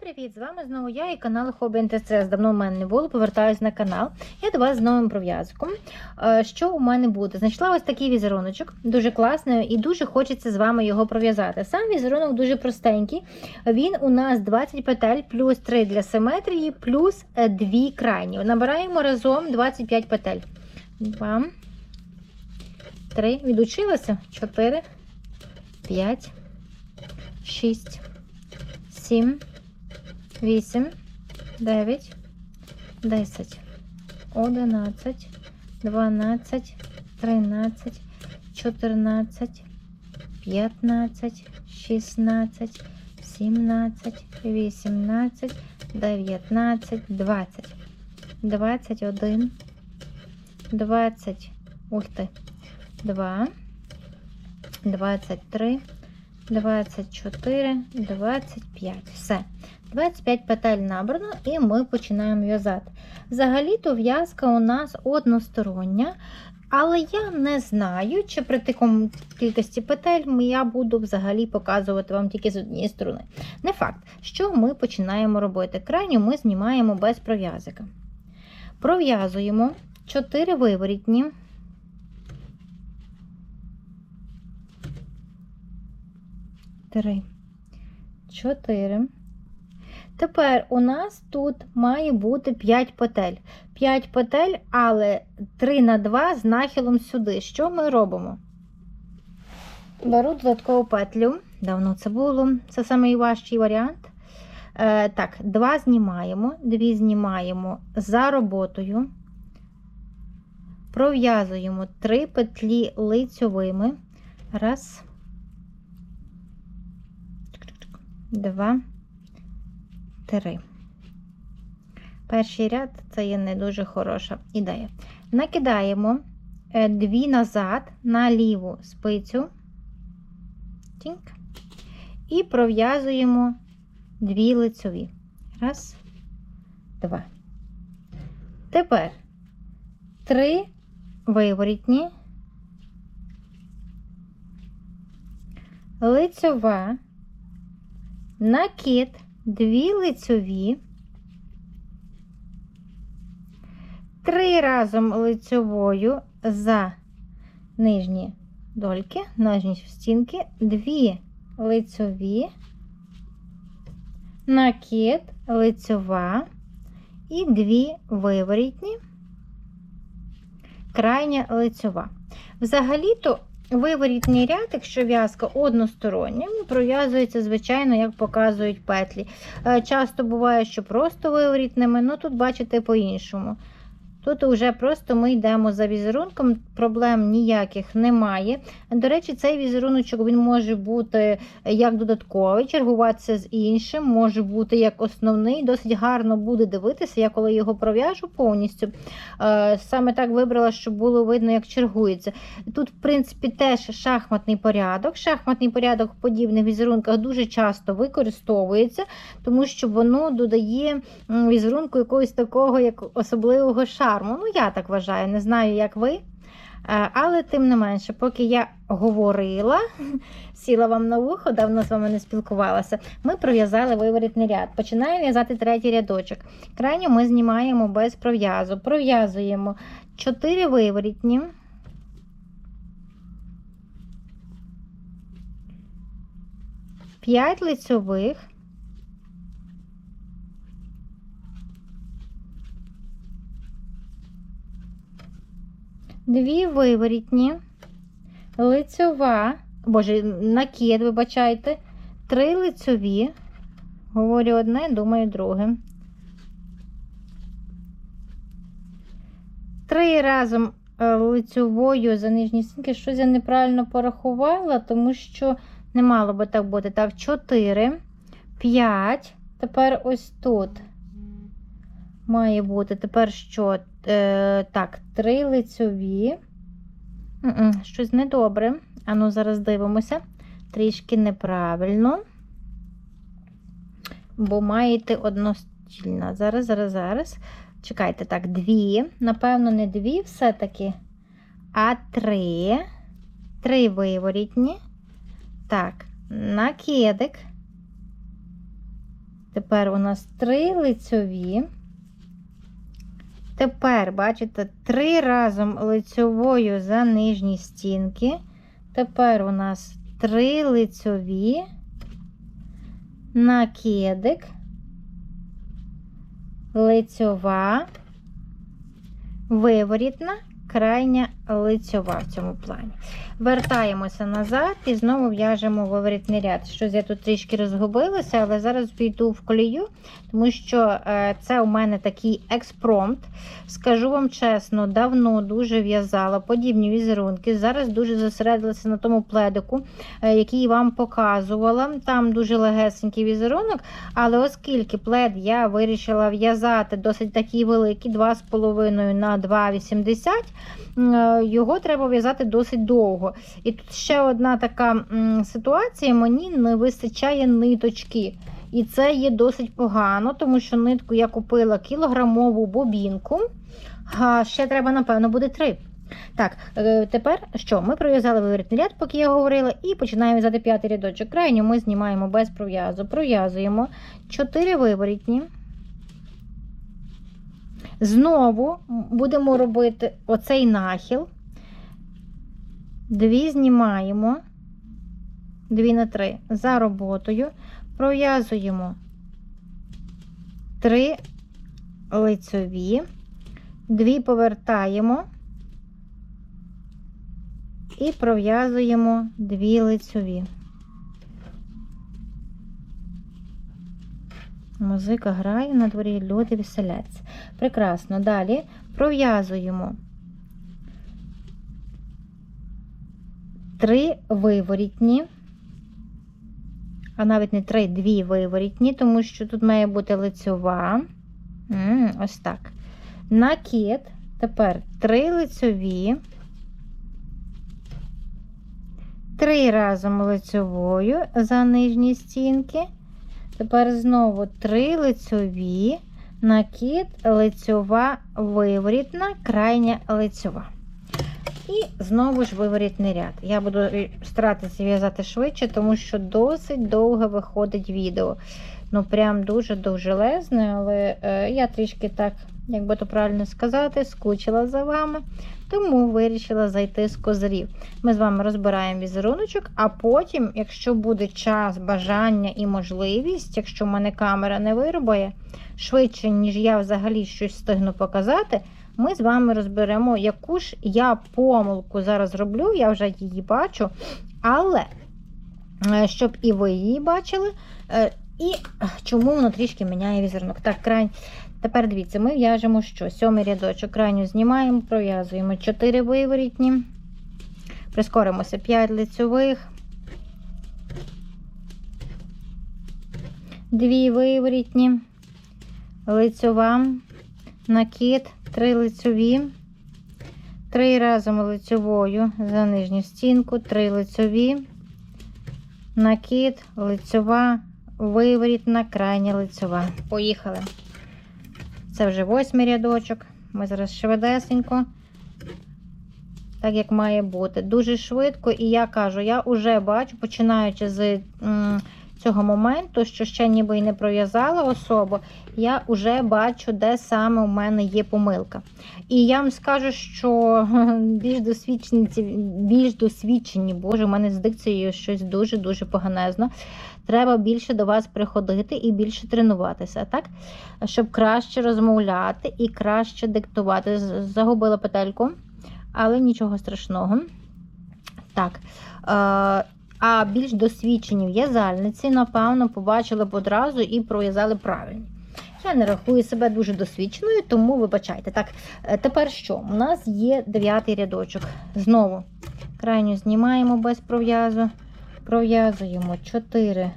привіт! З вами знову я і канал Хобі НТС. Давно в мене не було, повертаюсь на канал. Я до вас з новим пров'язком. Е, Що у мене буде? Знайшла ось такий візеруночок, дуже класний, і дуже хочеться з вами його пров'язати. Сам візерунок дуже простенький. Він у нас 20 петель, плюс 3 для симетрії, плюс 2 крайні. Набираємо разом 25 петель. 2, 3, відучилася, 4, 5, 6, 7, 8, 9, 10, 11, 12, 13, 14, 15, 16, 17, 18, 19, 20, 21, 20, ух ти, 2, 23, 24, 25. Все. 25 петель набрано, і ми починаємо в'язати. Взагалі-то в'язка у нас одностороння, але я не знаю, чи при такому кількості петель я буду взагалі показувати вам тільки з однієї сторони. Не факт, що ми починаємо робити. Крайню ми знімаємо без пров'язика. Пров'язуємо 4 виворітні. Три, чотири. Тепер у нас тут має бути 5 петель. 5 петель, але 3 на 2 з нахилом сюди. Що ми робимо? Беру додаткову петлю. Давно це було. Це найважчий варіант. Е, так, 2 знімаємо, 2 знімаємо за роботою. Пров'язуємо 3 петлі лицьовими. Раз. Два. Три. Перший ряд це є не дуже хороша ідея. Накидаємо дві назад на ліву спицю. Тінк. І пров'язуємо дві лицьові. Раз, два. Тепер три виворітні, лицьова, накид дві лицьові, три разом лицьовою за нижні дольки, нижні стінки, дві лицьові, накид, лицьова. І дві виворітні, крайня лицьова. Взагалі-то Виворітний ряд, якщо в'язка одностороння, пров'язується, звичайно, як показують петлі. Е, часто буває, що просто виворітними, ну тут, бачите, по-іншому. Тут вже просто ми йдемо за візерунком, проблем ніяких немає. До речі, цей візеруночок він може бути як додатковий, чергуватися з іншим, може бути як основний. Досить гарно буде дивитися, я коли його пров'яжу повністю. Е, саме так вибрала, щоб було видно, як чергується. Тут, в принципі, теж шахматний порядок. Шахматний порядок в подібних візерунках дуже часто використовується, тому що воно додає візерунку якогось такого як особливого шарму. Ну, я так вважаю, не знаю, як ви. Е, але, тим не менше, поки я говорила, сіла вам на вухо, давно з вами не спілкувалася, ми пров'язали виворітний ряд. Починаємо в'язати третій рядочок. Крайню ми знімаємо без пров'язу. Пров'язуємо 4 виворітні. П'ять лицьових. Дві виворітні, лицьова, боже, накид, вибачайте, три лицьові, говорю одне, думаю друге. Три разом е, лицьовою за нижні стінки, щось я неправильно порахувала, тому що не мало би так бути. Так, чотири, п'ять. Тепер ось тут має бути. Тепер що? Е, Так, три лицьові. Щось недобре. Ану, зараз дивимося. Трішки неправильно. Бо маєте одностільна. Зараз, зараз, зараз. Чекайте, так, дві. Напевно, не дві все-таки, а три. Три виворітні. Так, накидик. Тепер у нас три лицьові. Тепер, бачите, три разом лицьовою за нижні стінки. Тепер у нас три лицьові, накидик, лицьова, виворітна, крайня лицьова в цьому плані. Вертаємося назад і знову в'яжемо виворітний ряд. Щось я тут трішки розгубилася, але зараз війду в колію, тому що е, це у мене такий експромт. Скажу вам чесно, давно дуже в'язала подібні візерунки. Зараз дуже зосередилася на тому пледику, е, який вам показувала. Там дуже легесенький візерунок, але оскільки плед я вирішила в'язати досить такий великий, 2,5 на 2,80, е, його треба в'язати досить довго. І тут ще одна така ситуація: мені не вистачає ниточки. І це є досить погано, тому що нитку я купила кілограмову бобінку. А ще треба, напевно, буде три. Так, е, тепер що? Ми пров'язали виворітний ряд, поки я говорила, і починаємо в'язати п'ятий рядочок. Крайню ми знімаємо без пров'язу. Пров'язуємо 4 виворітні. Знову будемо робити оцей нахил. Дві знімаємо, дві на три. За роботою, пров'язуємо три лицьові, дві повертаємо. І пров'язуємо дві лицьові. Музика грає на дворі, люди веселяться. Прекрасно. Далі пров'язуємо три виворітні, а навіть не три, дві виворітні, тому що тут має бути лицьова. Ось так. Накид. Тепер три лицьові, три разом лицьовою за нижні стінки. Тепер знову три лицьові, накид, лицьова, виворітна, крайня лицьова. І знову ж виворітний ряд. Я буду старатися в'язати швидше, тому що досить довго виходить відео. Ну, прям дуже довжелезне, але е, я трішки так, як би то правильно сказати, скучила за вами, тому вирішила зайти з козирів. Ми з вами розбираємо візеруночок, а потім, якщо буде час, бажання і можливість, якщо в мене камера не вирубає, швидше, ніж я взагалі щось встигну показати, ми з вами розберемо, яку ж я помилку зараз роблю, я вже її бачу. Але, е, щоб і ви її бачили, е, і чому воно трішки міняє візерунок. Так, край. Тепер дивіться, ми в'яжемо що? Сьомий рядочок, крайню знімаємо, пров'язуємо 4 виворітні, прискоримося 5 лицьових, 2 виворітні, лицьова, накид, 3 лицьові, 3 разом лицьовою за нижню стінку, 3 лицьові, накид, лицьова, виворітна, крайня лицьова. Поїхали. Це вже восьмий рядочок. Ми зараз швидесенько, так як має бути. Дуже швидко, і я кажу, я вже бачу, починаючи з цього моменту, що ще ніби і не пров'язала особу, я вже бачу, де саме у мене є помилка. І я вам скажу, що більш досвідчені, більш досвідчені, боже, у мене з дикцією щось дуже-дуже поганезно. Треба більше до вас приходити і більше тренуватися, так? Щоб краще розмовляти і краще диктувати. Загубила петельку, але нічого страшного. Так. Е, а більш досвідчені в'язальниці, напевно, побачили б одразу і пров'язали правильно. Я не рахую себе дуже досвідченою, тому вибачайте. Так, е, тепер що? У нас є дев'ятий рядочок. Знову крайню знімаємо без пров'язу. Пров'язуємо 4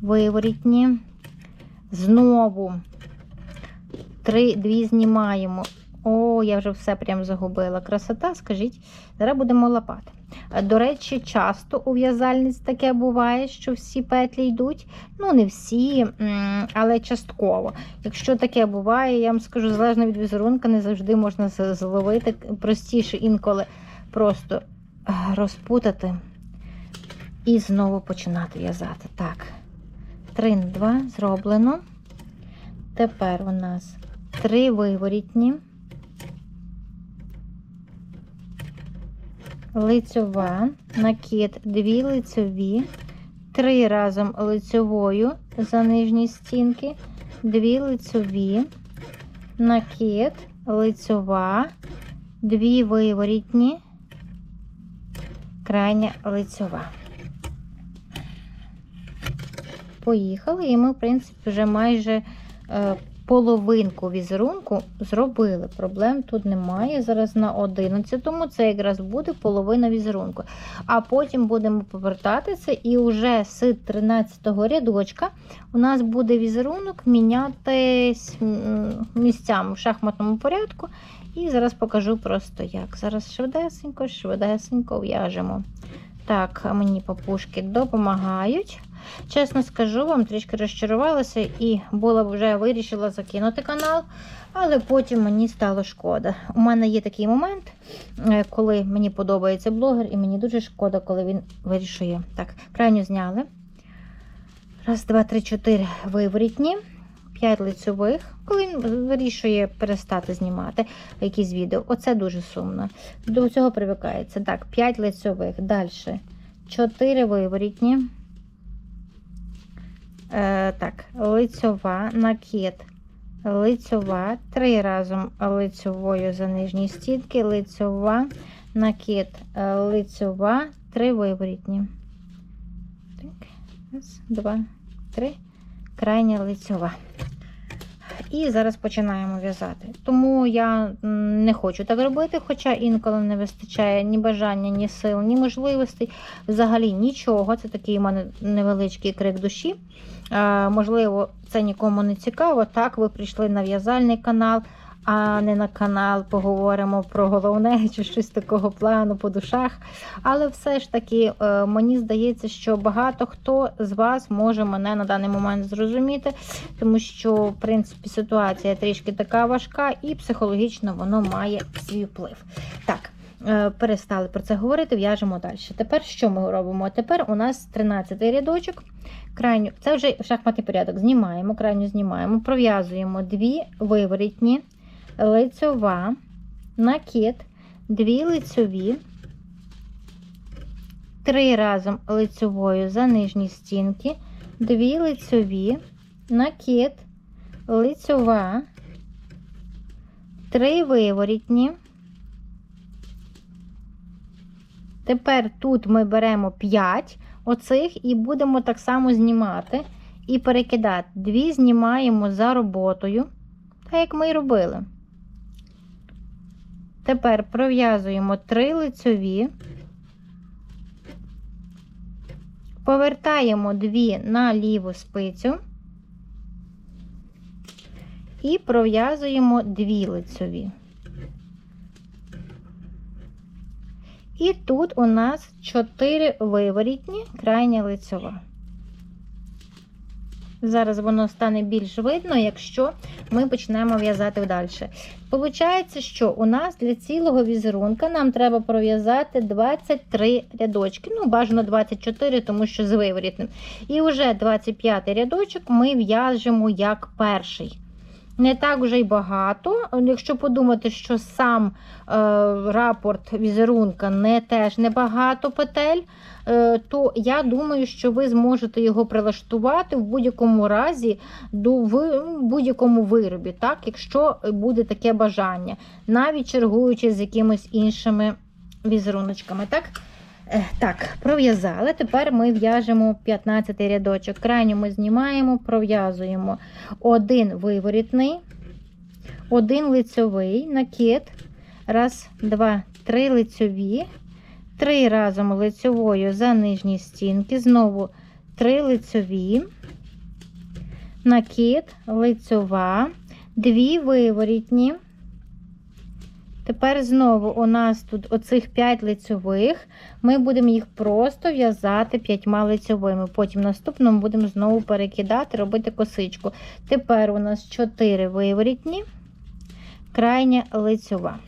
виворітні. Знову 3, 2 знімаємо. О, я вже все прям загубила. Красота, скажіть, зараз будемо лапати. До речі, часто у в'язальниць таке буває, що всі петлі йдуть. Ну, не всі, але частково. Якщо таке буває, я вам скажу, залежно від візерунка, не завжди можна зловити. Простіше інколи просто розпутати і знову починати в'язати. Так, 3 на 2 зроблено. Тепер у нас 3 виворітні. Лицьова, накид, 2 лицьові, 3 разом лицьовою за нижні стінки, 2 лицьові, накид, лицьова, 2 виворітні, крайня лицьова. Поїхали, і ми, в принципі, вже майже е, половинку візерунку зробили. Проблем тут немає. Зараз на 11-му це якраз буде половина візерунку. А потім будемо повертатися, і вже з 13-го рядочка у нас буде візерунок мінятись місцями в шахматному порядку. І зараз покажу просто як. Зараз швидесенько, швидесенько в'яжемо. Так, мені папушки допомагають. Чесно скажу, вам трішки розчарувалася і була б вже вирішила закинути канал, але потім мені стало шкода. У мене є такий момент, е, коли мені подобається блогер, і мені дуже шкода, коли він вирішує. Так, крайню зняли. Раз, два, три, чотири виворітні. 5 лицьових, коли він вирішує перестати знімати якісь відео. Оце дуже сумно. До цього привикається. Так, 5 лицьових. Далі 4 виворітні. Е, так, лицьова, накид, лицьова, три разом лицьовою за нижні стінки, лицьова, накид, е, лицьова, три виворітні. Так, раз, два, три крайня лицьова. І зараз починаємо в'язати. Тому я не хочу так робити, хоча інколи не вистачає ні бажання, ні сил, ні можливостей. Взагалі нічого. Це такий у мене невеличкий крик душі. Можливо, це нікому не цікаво. Так, ви прийшли на в'язальний канал, а не на канал. Поговоримо про головне чи щось такого плану по душах. Але все ж таки, е, мені здається, що багато хто з вас може мене на даний момент зрозуміти, тому що, в принципі, ситуація трішки така важка, і психологічно воно має свій вплив. Так. е, Перестали про це говорити, в'яжемо далі. Тепер що ми робимо? Тепер у нас 13 рядочок. Крайню, це вже шахматний порядок. Знімаємо, крайню знімаємо, пров'язуємо дві виворітні, лицьова, накид, дві лицьові, три разом лицьовою за нижні стінки, дві лицьові, накид, лицьова, три виворітні. Тепер тут ми беремо 5 оцих і будемо так само знімати і перекидати. Дві знімаємо за роботою, так як ми і робили. Тепер пров'язуємо три лицьові, повертаємо дві на ліву спицю і пров'язуємо дві лицьові. І тут у нас 4 виворітні, крайня лицьова. Зараз воно стане більш видно, якщо ми почнемо в'язати далі. Получається, що у нас для цілого візерунка нам треба пров'язати 23 рядочки. Ну, бажано 24, тому що з виворітним. І вже 25 рядочок ми в'яжемо як перший. Не так вже й багато. Якщо подумати, що сам е, рапорт візерунка не теж небагато петель, е, то я думаю, що ви зможете його прилаштувати в будь-якому разі до в будь-якому виробі, так, якщо буде таке бажання, навіть чергуючи з якимись іншими візеруночками. Так, так пров'язали. Тепер ми в'яжемо 15 рядочок. Крайню ми знімаємо, пров'язуємо один виворітний, один лицьовий накид. Раз, два, три лицьові, три разом лицьовою за нижні стінки, знову три лицьові, накид, лицьова, дві виворітні. Тепер знову у нас тут оцих 5 лицьових, ми будемо їх просто в'язати 5 лицьовими. Потім наступному будемо знову перекидати, робити косичку. Тепер у нас 4 виворітні, крайня лицьова.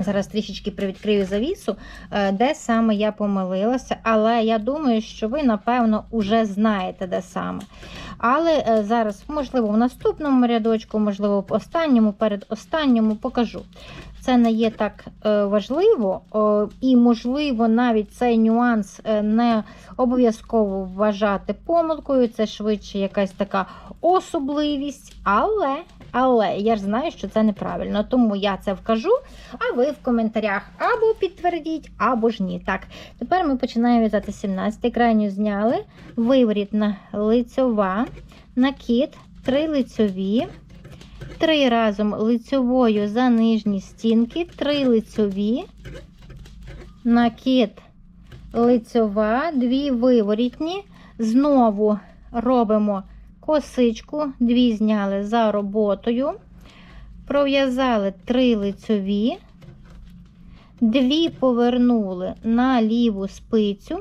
Зараз трішечки привідкрию завісу, е, де саме я помилилася, але я думаю, що ви, напевно, вже знаєте, де саме. Але е, зараз, можливо, в наступному рядочку, можливо, в останньому, перед останньому покажу. Це не є так е, важливо, і, можливо, навіть цей нюанс не обов'язково вважати помилкою. Це швидше якась така особливість, але. Але я ж знаю, що це неправильно, тому я це вкажу, а ви в коментарях або підтвердіть, або ж ні. Так, тепер ми починаємо в'язати 17 крайню зняли, виворітна лицьова, накид, 3 лицьові, 3 разом лицьовою за нижні стінки, 3 лицьові, накид, лицьова, 2 виворітні, знову робимо косичку, дві зняли за роботою, пров'язали три лицьові, дві повернули на ліву спицю,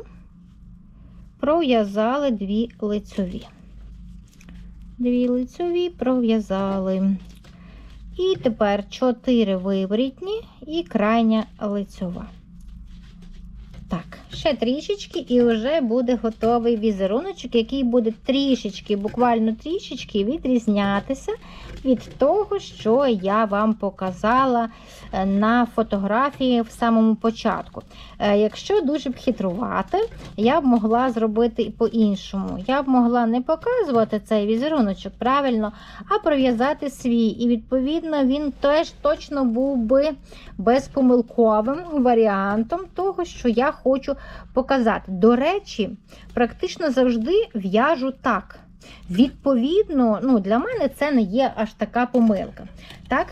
пров'язали дві лицьові. Дві лицьові пров'язали. І тепер 4 виворітні і крайня лицьова. Так, ще трішечки, і вже буде готовий візеруночок, який буде трішечки, буквально трішечки відрізнятися від того, що я вам показала е, на фотографії в самому початку. Е, Якщо дуже б хитрувати, я б могла зробити по-іншому. Я б могла не показувати цей візеруночок правильно, а пров'язати свій. І, відповідно, він теж точно був би безпомилковим варіантом того, що я хочу показати. До речі, практично завжди в'яжу так. Відповідно, ну, для мене це не є аж така помилка. Так,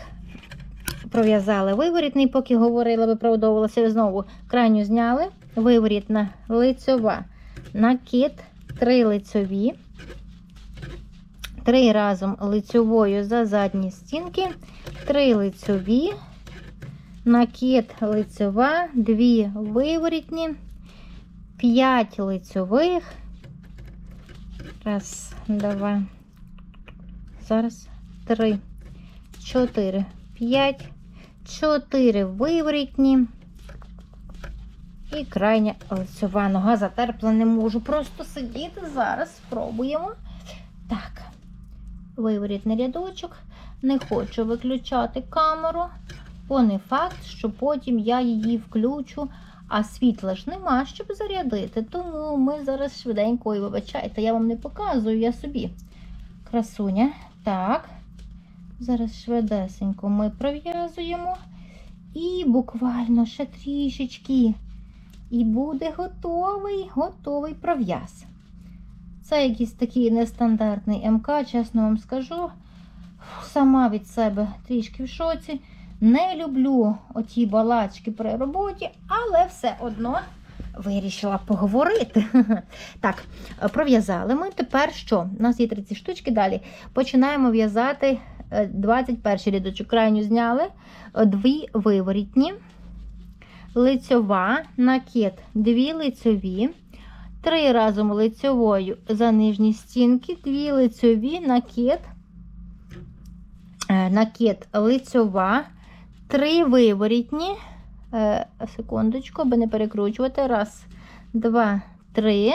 пров'язали виворітний, поки говорила, виправдовувалася, знову крайню зняли, виворітна лицьова, накид, три лицьові, три разом лицьовою за задні стінки, три лицьові, накид лицьова, дві виворітні, 5 лицьових. Раз, два. Зараз три, чотири, п'ять, чотири виворітні. І крайня лицьова нога затерпла, не можу просто сидіти. Зараз спробуємо. Так, виворітний рядочок. Не хочу виключати камеру, бо не факт, що потім я її включу. А світла ж нема, щоб зарядити. Тому ми зараз швиденько, ой, вибачайте, я вам не показую, я собі. Красуня. Так. Зараз швидесенько ми пров'язуємо. І буквально ще трішечки. І буде готовий, готовий пров'яз. Це якийсь такий нестандартний МК, чесно вам скажу. Сама від себе трішки в шоці. Не люблю оті балачки при роботі, але все одно вирішила поговорити. Так, пров'язали ми. Тепер що? У нас є 30 штучки далі. Починаємо в'язати 21 рядочок. Крайню зняли, дві виворітні, лицьова, накид, дві лицьові. Три разом лицьовою за нижні стінки, дві лицьові, накид, накид лицьова, Три виворітні. Е, секундочку, аби не перекручувати. Раз, два, три.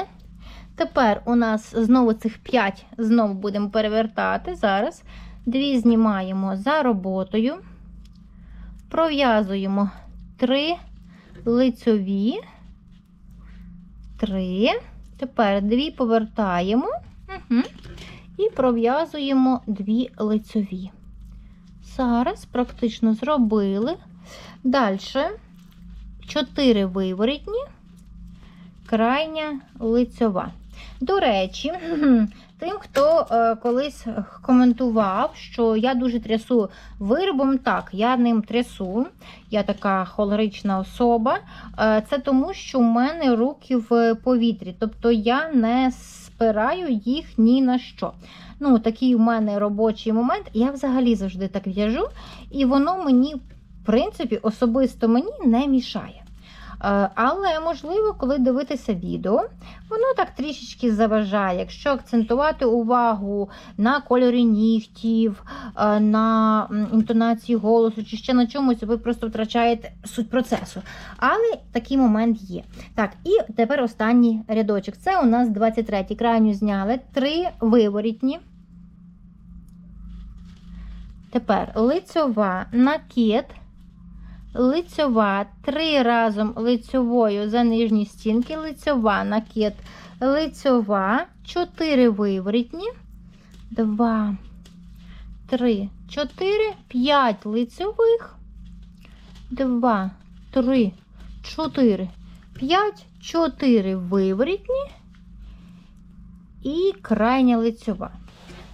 Тепер у нас знову цих п'ять знову будемо перевертати. Зараз дві знімаємо за роботою. Пров'язуємо три лицьові. Три. Тепер дві повертаємо угу. і пров'язуємо дві лицьові. Зараз практично зробили. Далі 4 виворітні, крайня лицьова. До речі, тим, хто е, колись коментував, що я дуже трясу виробом, так, я ним трясу, я така холерична особа. Е, це тому, що в мене руки в повітрі, тобто я не спираю їх ні на що. Ну, такий у мене робочий момент. Я взагалі завжди так в'яжу, і воно мені, в принципі, особисто мені не мішає. Е, Але, можливо, коли дивитися відео, воно так трішечки заважає. Якщо акцентувати увагу на кольорі нігтів, е, на інтонації голосу чи ще на чомусь, ви просто втрачаєте суть процесу. Але такий момент є. Так, і тепер останній рядочок. Це у нас 23 крайню зняли, три виворітні. Тепер лицьова, накид, лицьова, три разом лицьовою за нижні стінки, лицьова, накид, лицьова, чотири виворітні, два, три, чотири, п'ять лицьових, два, три, чотири, п'ять, чотири виворітні. І крайня лицьова.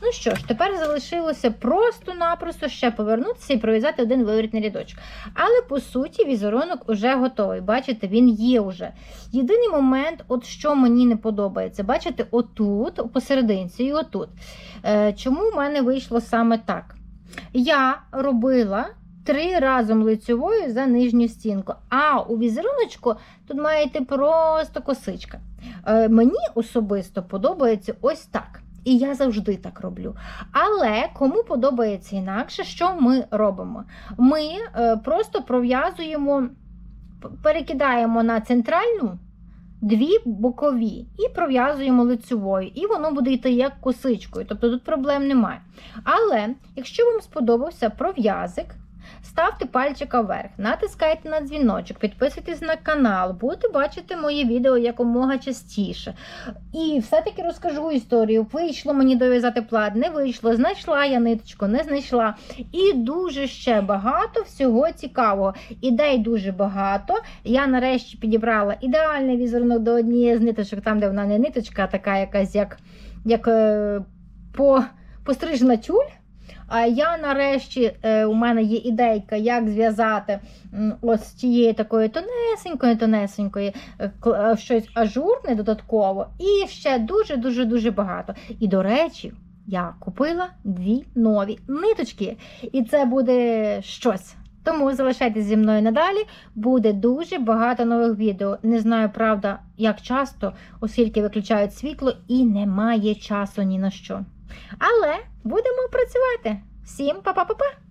Ну що ж, тепер залишилося просто-напросто ще повернутися і пров'язати один виворітний рядочок. Але по суті візерунок уже готовий. Бачите, він є вже. Єдиний момент, от що мені не подобається, бачите, отут, посерединці і отут. Е, чому в мене вийшло саме так? Я робила три разом лицьовою за нижню стінку, а у візеруночку тут має йти просто косичка. Е, мені особисто подобається ось так. І я завжди так роблю. Але кому подобається інакше, що ми робимо? Ми е, просто пров'язуємо, перекидаємо на центральну дві бокові і пров'язуємо лицевою. І воно буде йти як косичкою, тобто тут проблем немає. Але якщо вам сподобався пров'язик, ставте пальчика вверх, натискайте на дзвіночок, підписуйтесь на канал, будете бачити мої відео якомога частіше. І все-таки розкажу історію. Вийшло мені дов'язати плат, не вийшло, знайшла я ниточку, не знайшла. І дуже ще багато всього цікавого. Ідей дуже багато. Я нарешті підібрала ідеальний візерунок до однієї з ниточок, там, де вона не ниточка, а така якась як, як е, по, пострижена тюль. А я нарешті е, у мене є ідейка, як зв'язати ось з такої тонесенької, тонесенької е, кл- е, щось ажурне додатково. І ще дуже-дуже дуже багато. І до речі, я купила дві нові ниточки. І це буде щось. Тому залишайтесь зі мною надалі. Буде дуже багато нових відео. Не знаю, правда, як часто, оскільки виключають світло і немає часу ні на що. Але будемо працювати. Всім па-па-па-па!